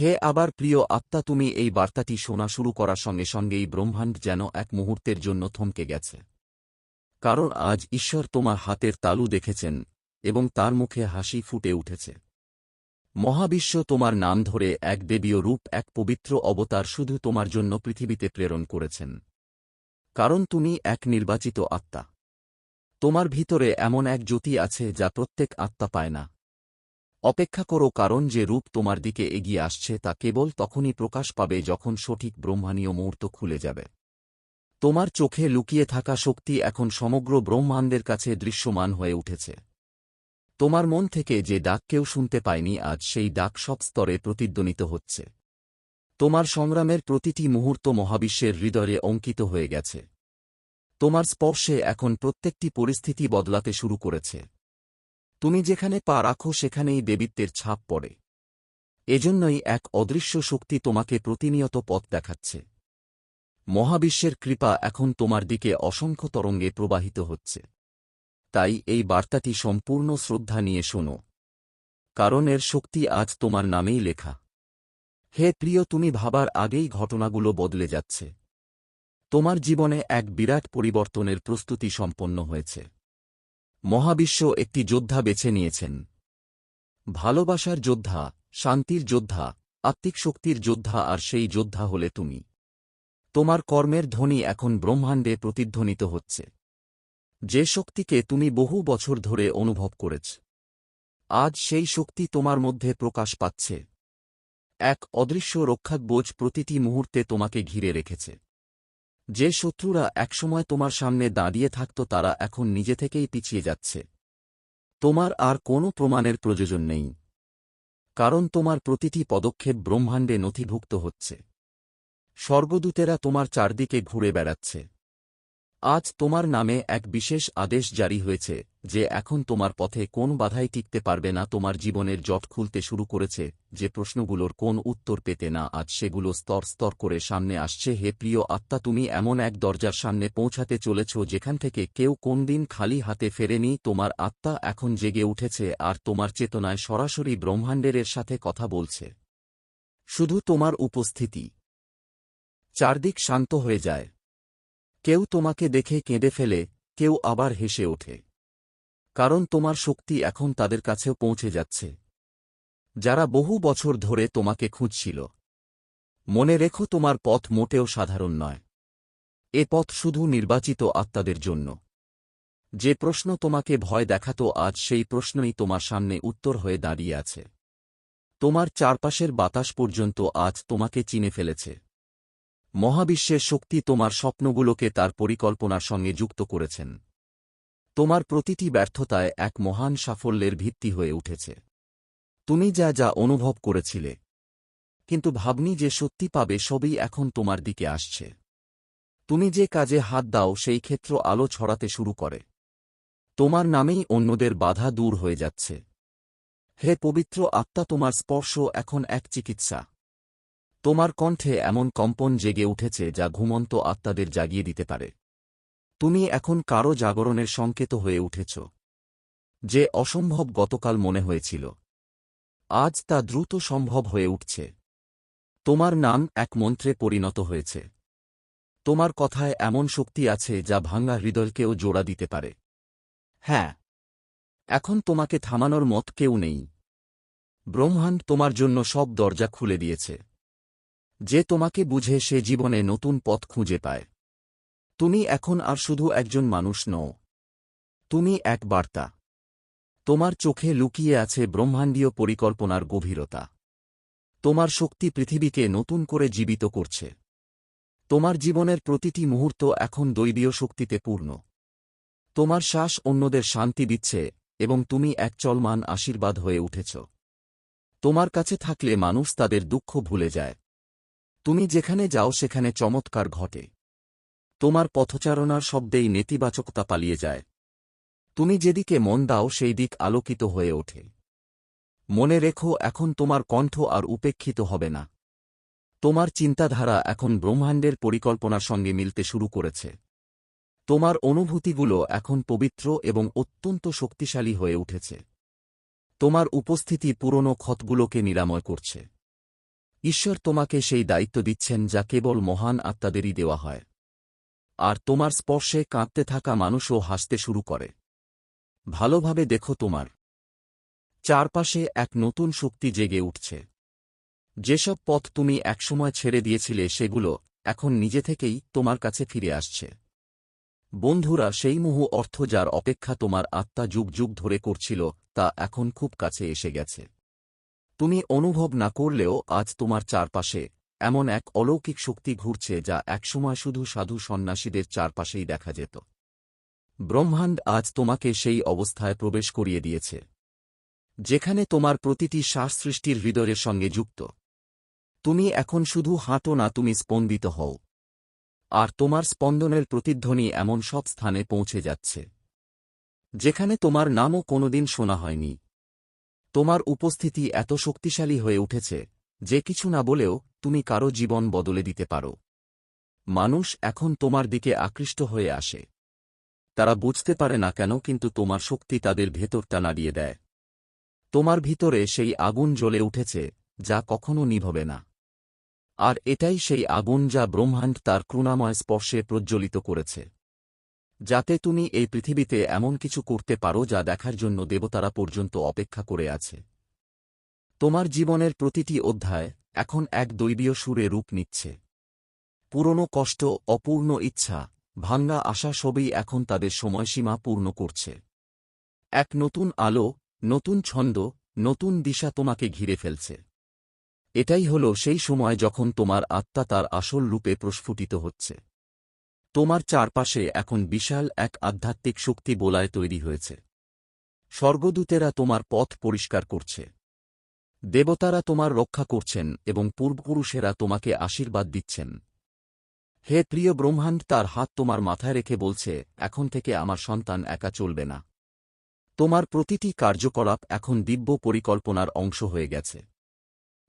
হে আবার প্রিয় আত্মা, তুমি এই বার্তাটি শোনা শুরু করার সঙ্গে সঙ্গেই ব্রহ্মাণ্ড যেন এক মুহূর্তের জন্য থমকে গেছে। কারণ আজ ঈশ্বর তোমার হাতের তালু দেখেছেন এবং তার মুখে হাসি ফুটে উঠেছে। মহাবিশ্ব তোমার নাম ধরে এক দেবীয় রূপ, এক পবিত্র অবতার শুধু তোমার জন্য পৃথিবীতে প্রেরণ করেছেন। কারণ তুমি এক নির্বাচিত আত্মা। তোমার ভিতরে এমন এক জ্যোতি আছে যা প্রত্যেক আত্মা পায় না। অপেক্ষা করো কারণ যে রূপ তোমার দিকে এগিয়ে আসছে তা কেবল তখনই প্রকাশ পাবে যখন সঠিক ব্রহ্মাণীয় মুহূর্ত খুলে যাবে। তোমার চোখে লুকিয়ে থাকা শক্তি এখন সমগ্র ব্রহ্মাণ্ডের কাছে দৃশ্যমান হয়ে উঠেছে। তোমার মন থেকে যে ডাক কেউ শুনতে পায়নি, আজ সেই ডাক সব স্তরে প্রতিধ্বনিত হচ্ছে। তোমার সংগ্রামের প্রতিটি মুহূর্ত মহাবিশ্বের হৃদয়ে অঙ্কিত হয়ে গেছে। তোমার স্পর্শে এখন প্রত্যেকটি পরিস্থিতি বদলাতে শুরু করেছে। তুমি যেখানে পা রাখো সেখানেই দেবীত্বের ছাপ পড়ে। এজন্যই এক অদৃশ্য শক্তি তোমাকে প্রতিনিয়ত পথ দেখাচ্ছে। মহাবিশ্বের কৃপা এখন তোমার দিকে অসংখ্য তরঙ্গে প্রবাহিত হচ্ছে। তাই এই বার্তাটি সম্পূর্ণ শ্রদ্ধা নিয়ে শোনো। কারণ এর শক্তি আজ তোমার নামেই লেখা। হে প্রিয়, তুমি ভাবার আগেই ঘটনাগুলো বদলে যাচ্ছে। তোমার জীবনে এক বিরাট পরিবর্তনের প্রস্তুতি সম্পন্ন হয়েছে। মহাবিশ্ব একটি যোদ্ধা বেছে নিয়েছেন। ভালোবাসার যোদ্ধা, শান্তির যোদ্ধা, আত্মিক শক্তির যোদ্ধা আর সেই যোদ্ধা হলে তুমি। তোমার কর্মের ধ্বনি এখন ব্রহ্মাণ্ডে প্রতিধ্বনিত হচ্ছে। যে শক্তিকে তুমি বহু বছর ধরে অনুভব করেছ, আজ সেই শক্তি তোমার মধ্যে প্রকাশ পাচ্ছে। এক অদৃশ্য রক্ষাকবোঝ প্রতিটি মুহূর্তে তোমাকে ঘিরে রেখেছে। যে শত্রুরা একসময় তোমার সামনে দাঁড়িয়ে থাকত তারা এখন নিজে থেকেই পিছিয়ে যাচ্ছে। তোমার আর কোনো প্রমাণের প্রয়োজন নেই। কারণ তোমার প্রতিটি পদক্ষেপ ব্রহ্মাণ্ডে নথিভুক্ত হচ্ছে। স্বর্গদূতেরা তোমার চারদিকে ঘুরে বেড়াচ্ছে। আজ তোমার নামে এক বিশেষ আদেশ জারি হয়েছে। যে এখন তোমার পথে কোন বাধাই টিকতে পারবে না, তোমার জীবনের জট খুলতে শুরু করেছে, যে প্রশ্নগুলোর কোন উত্তর পেতে না, আজ সেগুলো স্তর স্তর করে সামনে আসছে। হে প্রিয় আত্মা, তুমি এমন এক দরজার সামনে পৌঁছাতে চলেছ, যেখান থেকে কেউ কোনদিন খালি হাতে ফেরেনি। তোমার আত্মা এখন জেগে উঠেছে, আর তোমার চেতনায় সরাসরি ব্রহ্মাণ্ডের সাথে কথা বলছে। শুধু তোমার উপস্থিতি। চারদিক শান্ত হয়ে যায়। কেউ তোমাকে দেখে কেঁদে ফেলে, কেউ আবার হেসে ওঠে। কারণ তোমার শক্তি এখন তাদের কাছেও পৌঁছে যাচ্ছে। যারা বহু বছর ধরে তোমাকে খুঁজছিল। মনে রেখো তোমার পথ মোটেও সাধারণ নয়। এ পথ শুধু নির্বাচিত আত্মাদের জন্য। যে প্রশ্ন তোমাকে ভয় দেখাত আজ সেই প্রশ্নই তোমার সামনে উত্তর হয়ে দাঁড়িয়ে আছে। তোমার চারপাশের বাতাস পর্যন্ত আজ তোমাকে চিনে ফেলেছে। মহাবিশ্বের শক্তি তোমার স্বপ্নগুলোকে তার পরিকল্পনার সঙ্গে যুক্ত করেছেন। তোমার প্রতিটি ব্যর্থতায় এক মহান সাফল্যের ভিত্তি হয়ে উঠেছে। তুমি যা যা অনুভব করেছিলে। কিন্তু ভাবনি যে সত্যি পাবে সবই এখন তোমার দিকে আসছে। তুমি যে কাজে হাত দাও সেই ক্ষেত্র আলো ছড়াতে শুরু করে। তোমার নামেই অন্যদের বাধা দূর হয়ে যাচ্ছে। হে পবিত্র আত্মা, তোমার স্পর্শ এখন এক চিকিৎসা। তোমার কণ্ঠে এমন কম্পন জেগে উঠেছে যা ঘুমন্ত আত্মাদের জাগিয়ে দিতে পারে। তুমি এখন কারও জাগরণের সংকেত হয়ে উঠেছ। যে অসম্ভব গতকাল মনে হয়েছিল। আজ তা দ্রুত সম্ভব হয়ে উঠছে। তোমার নাম এক মন্ত্রে পরিণত হয়েছে। তোমার কথায় এমন শক্তি আছে যা ভাঙ্গা হৃদয়কেও জোড়া দিতে পারে। হ্যাঁ এখন তোমাকে থামানোর মত কেউ নেই। ব্রহ্মাণ্ড তোমার জন্য সব দরজা খুলে দিয়েছে। যে তোমাকে বুঝে সে জীবনে নতুন পথ খুঁজে পায়। তুমি এখন আর শুধু একজন মানুষ নও। তুমি এক বার্তা। তোমার চোখে লুকিয়ে আছে ব্রহ্মাণ্ডীয় পরিকল্পনার গভীরতা। তোমার শক্তি পৃথিবীকে নতুন করে জীবিত করছে। তোমার জীবনের প্রতিটি মুহূর্ত এখন দৈবীয় শক্তিতে পূর্ণ। তোমার শ্বাস অন্যদের শান্তি দিচ্ছে এবং তুমি এক চলমান আশীর্বাদ হয়ে উঠেছ। তোমার কাছে থাকলে মানুষ তাদের দুঃখ ভুলে যায়। তুমি যেখানে যাও সেখানে চমৎকার ঘটে। তোমার পথচারণার শব্দেই নেতিবাচকতা পালিয়ে যায়। তুমি যেদিকে মন দাও সেই দিক আলোকিত হয়ে ওঠে। মনে রেখো, এখন তোমার কণ্ঠ আর উপেক্ষিত হবে না। তোমার চিন্তাধারা এখন ব্রহ্মাণ্ডের পরিকল্পনার সঙ্গে মিলতে শুরু করেছে। তোমার অনুভূতিগুলো এখন পবিত্র এবং অত্যন্ত শক্তিশালী হয়ে উঠেছে। তোমার উপস্থিতি পুরনো ক্ষতগুলোকে নিরাময় করছে। ঈশ্বর তোমাকে সেই দায়িত্ব দিচ্ছেন যা কেবল মহান আত্মাদেরই দেওয়া হয়। আর তোমার স্পর্শে কাঁদতে থাকা মানুষও হাসতে শুরু করে। ভালোভাবে দেখো তোমার। চারপাশে এক নতুন শক্তি জেগে উঠছে। যেসব পথ তুমি একসময় ছেড়ে দিয়েছিলে সেগুলো এখন নিজে থেকেই তোমার কাছে ফিরে আসছে। বন্ধুরা, সেই মুহু অর্থ যার অপেক্ষা তোমার আত্মা যুগ যুগ ধরে করছিল, তা এখন খুব কাছে এসে গেছে। তুমি অনুভব না করলেও আজ তোমার চারপাশে এমন এক অলৌকিক শক্তি ঘুরছে যা একসময় শুধু সাধু সন্ন্যাসীদের চারপাশেই দেখা যেত। ব্রহ্মাণ্ড আজ তোমাকে সেই অবস্থায় প্রবেশ করিয়ে দিয়েছে, যেখানে তোমার প্রতিটি শ্বাস সৃষ্টির হৃদয়ের সঙ্গে যুক্ত। তুমি এখন শুধু হাঁটো না, তুমি স্পন্দিত হও। আর তোমার স্পন্দনের প্রতিধ্বনি এমন সব স্থানে পৌঁছে যাচ্ছে, যেখানে তোমার নামও কোনোদিন শোনা হয়নি। তোমার উপস্থিতি এত শক্তিশালী হয়ে উঠেছে যে কিছু না বলেও তুমি কারও জীবন বদলে দিতে পারো। মানুষ এখন তোমার দিকে আকৃষ্ট হয়ে আসে। তারা বুঝতে পারে না কেন, কিন্তু তোমার শক্তি তাদের ভেতরটা নাড়িয়ে দেয় তোমার ভিতরে সেই আগুন জ্বলে উঠেছে, যা কখনো নিভবে না। আর এটাই সেই আগুন যা ব্রহ্মাণ্ড তার করুণাময় স্পর্শে প্রজ্জ্বলিত করেছে। যাতে তুমি এই পৃথিবীতে এমন কিছু করতে পারো যা দেখার জন্য দেবতারা পর্যন্ত অপেক্ষা করে আছে। তোমার জীবনের প্রতিটি অধ্যায় এখন এক দৈবীয় সুরে রূপ নিচ্ছে। পুরনো কষ্ট, অপূর্ণ ইচ্ছা, ভাঙ্গা আশা সবই এখন তাদের সময়সীমা পূর্ণ করছে। এক নতুন আলো, নতুন ছন্দ, নতুন দিশা তোমাকে ঘিরে ফেলছে। এটাই হল সেই সময় যখন তোমার আত্মা তার আসল রূপে প্রস্ফুটিত হচ্ছে। তোমার চারপাশে এখন বিশাল এক আধ্যাত্মিক শক্তি বোলায় তৈরি হয়েছে। স্বর্গদূতেরা তোমার পথ পরিষ্কার করছে। দেবতারা তোমার রক্ষা করছেন এবং পূর্বপুরুষেরা তোমাকে আশীর্বাদ দিচ্ছেন। হে প্রিয় ব্রহ্মাণ্ড, তার হাত তোমার মাথায় রেখে বলছে, এখন থেকে আমার সন্তান একা চলবে না। তোমার প্রতিটি কার্যকলাপ এখন দিব্য পরিকল্পনার অংশ হয়ে গেছে।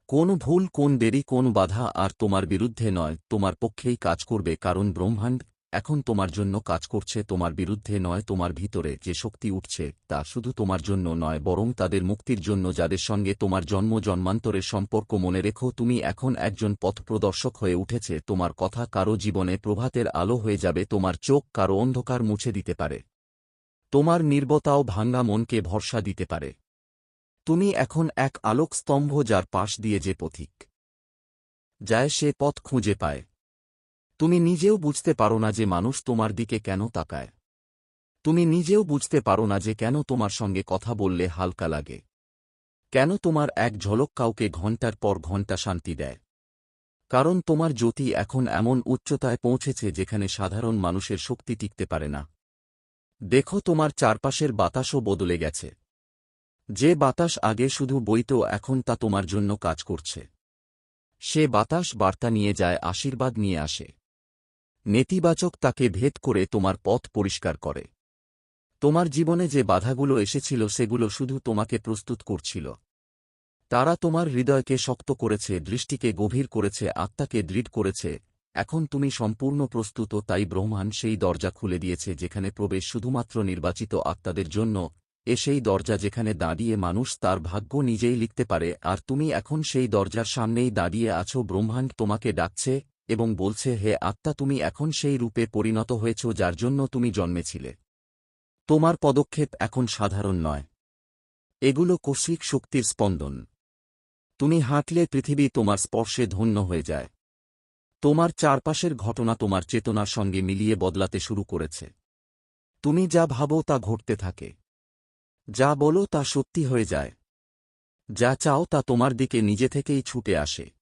কোন ভুল, কোন দেরি, কোন বাধা আর তোমার বিরুদ্ধে নয়, তোমার পক্ষেই কাজ করবে কারণ ব্রহ্মাণ্ড এখন তোমার জন্য কাজ করছে তোমার বিরুদ্ধে নয়, তোমার ভিতরে যে শক্তি উঠছে তা শুধু তোমার জন্য নয়, বরং তাদের মুক্তির জন্য যাদের সঙ্গে তোমার জন্ম জন্মান্তরের সম্পর্ক মনে রেখো, তুমি এখন একজন পথপ্রদর্শক হয়ে উঠেছে, তোমার কথা কারও জীবনে প্রভাতের আলো হয়ে যাবে, তোমার চোখ কারও অন্ধকার মুছে দিতে পারে। তোমার নির্বতাও ভাঙ্গা মনকে ভরসা দিতে পারে। তুমি এখন এক আলোক স্তম্ভ যার পাশ দিয়ে যে পথিক। যায় সে পথ খুঁজে পায়। তুমি নিজেও বুঝতে পারো না যে মানুষ তোমার দিকে কেন তাকায়। তুমি নিজেও বুঝতে পারো না যে কেন তোমার সঙ্গে কথা বললে হালকা লাগে। কেন তোমার এক ঝলক কাউকে ঘণ্টার পর ঘণ্টা শান্তি দেয়। কারণ তোমার জ্যোতি এখন এমন উচ্চতায় পৌঁছেছে যেখানে সাধারণ মানুষের শক্তি টিকতে পারে না। দেখো তোমার চারপাশের বাতাসও বদলে গেছে। যে বাতাস আগে শুধু বইত এখন তা তোমার জন্য কাজ করছে। সে বাতাস বার্তা নিয়ে যায়, আশীর্বাদ নিয়ে আসে। নেতিবাচক তাকে ভেদ করে তোমার পথ পরিষ্কার করে। তোমার জীবনে যে বাধাগুলো এসেছিল সেগুলো শুধু তোমাকে প্রস্তুত করছিল। তারা তোমার হৃদয়কে শক্ত করেছে, দৃষ্টিকে গভীর করেছে, আত্মাকে দৃঢ় করেছে। এখন তুমি সম্পূর্ণ প্রস্তুত, তাই ব্রহ্মাণ্ড সেই দরজা খুলে দিয়েছে যেখানে প্রবেশ শুধুমাত্র নির্বাচিত আত্মাদের জন্য। এ সেই দরজা যেখানে দাঁড়িয়ে মানুষ তার ভাগ্য নিজেই লিখতে পারে, আর তুমি এখন সেই দরজার সামনেই দাঁড়িয়ে আছো, ব্রহ্মাণ্ড তোমাকে ডাকছে। এবং বলছে, হে আত্মা, তুমি এখন সেই রূপে পরিণত হয়েছ যার জন্য তুমি জন্মেছিলে। তোমার পদক্ষেপ এখন সাধারণ নয়। এগুলো কৌশিক শক্তির স্পন্দন। তুমি হাঁটলে পৃথিবী তোমার স্পর্শে ধন্য হয়ে যায়। তোমার চারপাশের ঘটনা তোমার চেতনার সঙ্গে মিলিয়ে বদলাতে শুরু করেছে। তুমি যা ভাবো তা ঘটতে থাকে। যা বলো তা সত্যি হয়ে যায়। যা চাও তা তোমার দিকে নিজে থেকেই ছুটে আসে।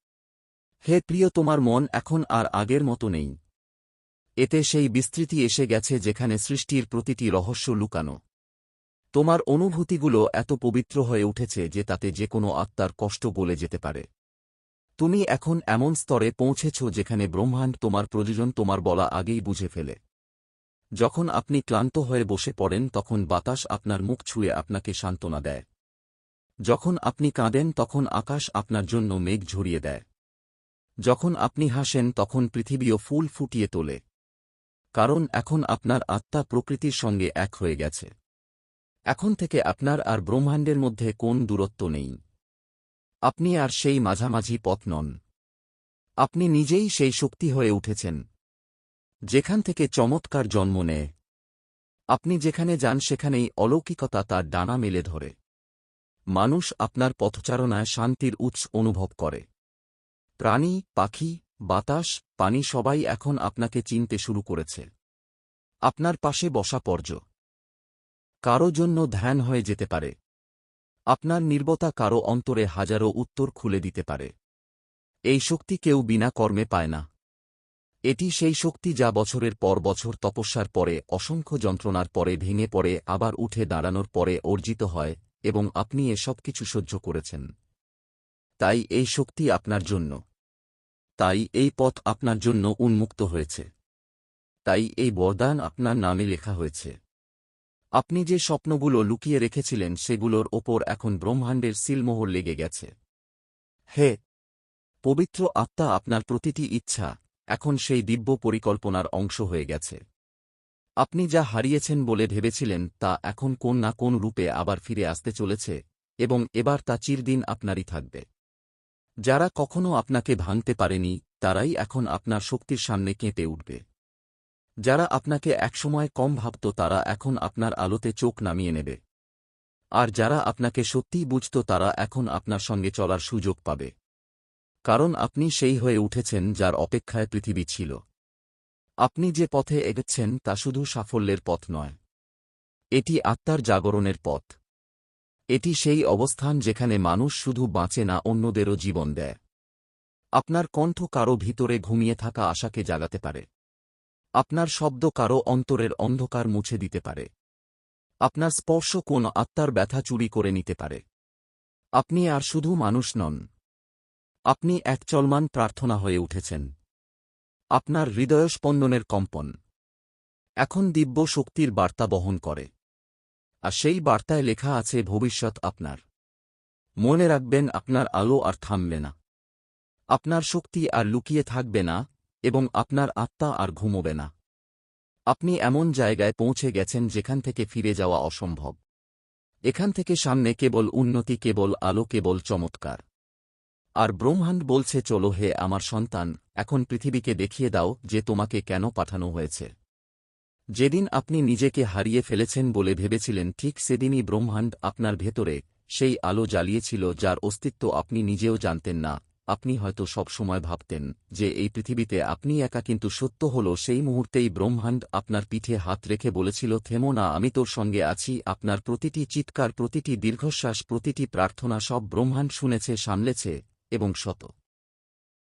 হে প্রিয় তোমার মন এখন আর আগের মতো নেই। এতে সেই বিস্তৃতি এসে গেছে যেখানে সৃষ্টির প্রতিটি রহস্য লুকানো। তোমার অনুভূতিগুলো এত পবিত্র হয়ে উঠেছে যে তাতে যে কোনো আত্মার কষ্ট বলে যেতে পারে। তুমি এখন এমন স্তরে পৌঁছেছ যেখানে ব্রহ্মাণ্ড তোমার প্রয়োজন তোমার বলা আগেই বুঝে ফেলে। যখন আপনি ক্লান্ত হয়ে বসে পড়েন তখন বাতাস আপনার মুখ ছুঁয়ে আপনাকে সান্ত্বনা দেয়। যখন আপনি কাঁদেন তখন আকাশ আপনার জন্য মেঘ ঝরিয়ে দেয়। যখন আপনি হাসেন তখন পৃথিবীও ফুল ফুটিয়ে তোলে। কারণ এখন আপনার আত্মা প্রকৃতির সঙ্গে এক হয়ে গেছে। এখন থেকে আপনার আর ব্রহ্মাণ্ডের মধ্যে কোন দূরত্ব নেই। আপনি আর সেই মাঝামাঝি পথ নন। আপনি নিজেই সেই শক্তি হয়ে উঠেছেন। যেখান থেকে চমৎকার জন্ম নেয়। আপনি যেখানে যান সেখানেই অলৌকিকতা তার ডানা মেলে ধরে। মানুষ আপনার পথচারণায় শান্তির উৎস অনুভব করে। প্রাণী, পাখি, বাতাস, পানি সবাই এখন আপনাকে চিনতে শুরু করেছে। আপনার পাশে বসা পর্য। কারও জন্য ধ্যান হয়ে যেতে পারে। আপনার নির্বতা কারও অন্তরে হাজারো উত্তর খুলে দিতে পারে। এই শক্তি কেউ বিনা কর্মে পায় না। এটি সেই শক্তি যা বছরের পর বছর তপস্যার পরে, অসংখ্য যন্ত্রণার পরে ভেঙে পড়ে, আবার উঠে দাঁড়ানোর পরে অর্জিত হয়, এবং আপনি এসব কিছু সহ্য করেছেন। তাই এই শক্তি আপনার জন্য। তাই এই পথ আপনার জন্য উন্মুক্ত হয়েছে। তাই এই বরদান আপনার নামে লেখা হয়েছে। আপনি যে স্বপ্নগুলো লুকিয়ে রেখেছিলেন সেগুলোর ওপর এখন ব্রহ্মাণ্ডের সিলমোহর লেগে গেছে। হে, পবিত্র আত্মা আপনার প্রতিটি ইচ্ছা, এখন সেই দিব্য পরিকল্পনার অংশ হয়ে গেছে। আপনি যা হারিয়েছেন বলে ভেবেছিলেন তা এখন কোন না কোন রূপে আবার ফিরে আসতে চলেছে এবং এবার তা চিরদিন আপনারই থাকবে। যারা কখনো আপনাকে ভাঙতে পারেনি, তারাই এখন আপনার শক্তির সামনে কেঁপে উঠবে। যারা আপনাকে একসময় কম ভাবত, তারা এখন আপনার আলোতে চোখ নামিয়ে নেবে। আর যারা আপনাকে সত্যিই বুঝত, তারা এখন আপনার সঙ্গে চলার সুযোগ পাবে। কারণ আপনি সেই হয়ে উঠেছেন যার অপেক্ষায় পৃথিবী ছিল। আপনি যে পথে এগোচ্ছেন, তা শুধু সাফল্যের পথ নয়। এটি আত্মার জাগরণের পথ। এটি সেই অবস্থান যেখানে মানুষ শুধু বাঁচে না, অন্যদেরও জীবন দেয়। আপনার কণ্ঠ কারও ভিতরে ঘুমিয়ে থাকা আশাকে জাগাতে পারে। আপনার শব্দ কারও অন্তরের অন্ধকার মুছে দিতে পারে। আপনার স্পর্শ কোন আত্মার ব্যথা চুরি করে নিতে পারে। আপনি আর শুধু মানুষ নন। আপনি এক চলমান প্রার্থনা হয়ে উঠেছেন। আপনার হৃদয়স্পন্দনের কম্পন। এখন দিব্য শক্তির বার্তা বহন করে। আর সেই বার্তায় লেখা আছে, ভবিষ্যৎ আপনার। মনে রাখবেন, আপনার আলো আর থামবে না। আপনার শক্তি আর লুকিয়ে থাকবে না, এবং আপনার আত্মা আর ঘুমোবে না। আপনি এমন জায়গায় পৌঁছে গেছেন যেখান থেকে ফিরে যাওয়া অসম্ভব। এখান থেকে সামনে কেবল উন্নতি, কেবল আলো, কেবল চমৎকার। আর ব্রহ্মাণ্ড বলছে, চলো হে আমার সন্তান, এখন পৃথিবীকে দেখিয়ে দাও যে তোমাকে কেন পাঠানো হয়েছে। যেদিন আপনি নিজেকে হারিয়ে ফেলেছেন বলে ভেবেছিলেন, ঠিক সেদিনই ব্রহ্মাণ্ড আপনার ভেতরে সেই আলো জ্বালিয়েছিল যার অস্তিত্ব আপনি নিজেও জানতেন না। আপনি হয়তো সব সময় ভাবতেন যে এই পৃথিবীতে আপনি একা কিন্তু সত্য হল, সেই মুহূর্তেই ব্রহ্মাণ্ড আপনার পিঠে হাত রেখে বলেছিল, থেমো না, আমি তোর সঙ্গে আছি। আপনার প্রতিটি চিৎকার, প্রতিটি দীর্ঘশ্বাস, প্রতিটি প্রার্থনা সব ব্রহ্মাণ্ড শুনেছে, সামলেছে এবং শত